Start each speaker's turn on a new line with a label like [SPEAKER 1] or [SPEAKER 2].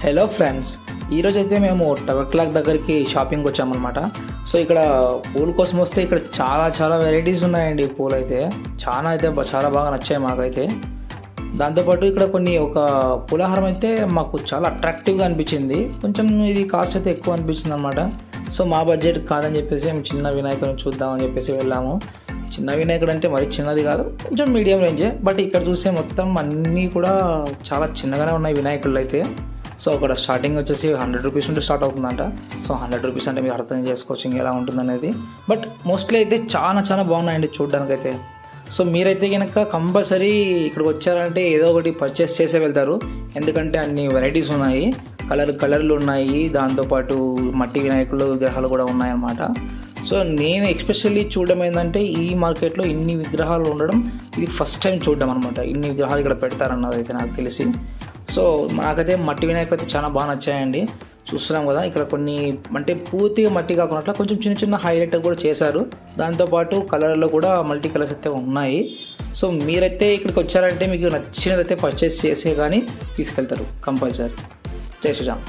[SPEAKER 1] Hello friends ఈరోజు అయితే మేము టవర్ క్లాక్ దగ్గరికి షాపింగ్ వచ్చామన్నమాట. సో ఇక్కడ పూల కోసం వస్తే ఇక్కడ చాలా చాలా వెరైటీస్ ఉన్నాయండి పూలు అయితే. చాలా అయితే చాలా బాగా నచ్చాయి మాకైతే. దాంతోపాటు ఇక్కడ కొన్ని ఒక పూలహారం అయితే మాకు చాలా అట్రాక్టివ్గా అనిపించింది. కొంచెం ఇది కాస్ట్ అయితే ఎక్కువ అనిపించింది అనమాట సో మా బడ్జెట్ కాదని చెప్పేసి మేము చిన్న వినాయకుడిని చూద్దామని చెప్పేసి వెళ్ళాము. చిన్న వినాయకుడు అంటే మరి చిన్నది కాదు కొంచెం మీడియం రేంజే బట్ ఇక్కడ చూస్తే మొత్తం అన్నీ కూడా చాలా చిన్నగానే ఉన్నాయి వినాయకుళ్ళు అయితే సో అక్కడ స్టార్టింగ్ వచ్చేసి హండ్రెడ్ రూపీస్ నుండి స్టార్ట్ అవుతుందంట. సో హండ్రెడ్ రూపీస్ అంటే మీరు అర్థం చేసుకోవచ్చు ఎలా ఉంటుందనేది. బట్ మోస్ట్లీ అయితే చాలా చాలా బాగున్నాయండి చూడడానికైతే. అయితే సో మీరైతే కనుక కంపల్సరీ ఇక్కడికి వచ్చారంటే ఏదో ఒకటి పర్చేస్ చేసే వెళ్తారు. ఎందుకంటే అన్ని వెరైటీస్ ఉన్నాయి. కలర్ కలర్లు ఉన్నాయి. దాంతోపాటు మట్టి వినాయకులు విగ్రహాలు కూడా ఉన్నాయన్నమాట. సో నేను ఎక్స్పెషల్లీ చూడడం ఏంటంటే ఈ మార్కెట్లో ఇన్ని విగ్రహాలు ఉండడం ఇది ఫస్ట్ టైం చూడడం అనమాట ఇన్ని విగ్రహాలు ఇక్కడ పెడతారన్నది అయితే నాకు తెలిసి. సో నాకైతే మట్టి వినాయకులు అయితే చాలా బాగా నచ్చాయండి. చూస్తున్నాం కదా ఇక్కడ కొన్ని అంటే పూర్తిగా మట్టి కాకుండా కొంచెం చిన్న చిన్న హైలైట్ కూడా చేశారు. దాంతోపాటు కలర్లో కూడా మల్టీ కలర్స్ అయితే ఉన్నాయి. సో మీరైతే ఇక్కడికి వచ్చారంటే మీకు నచ్చినదైతే పర్చేస్ చేసే కానీ తీసుకెళ్తారు కంపల్సరీ జై శ్రీరామ్.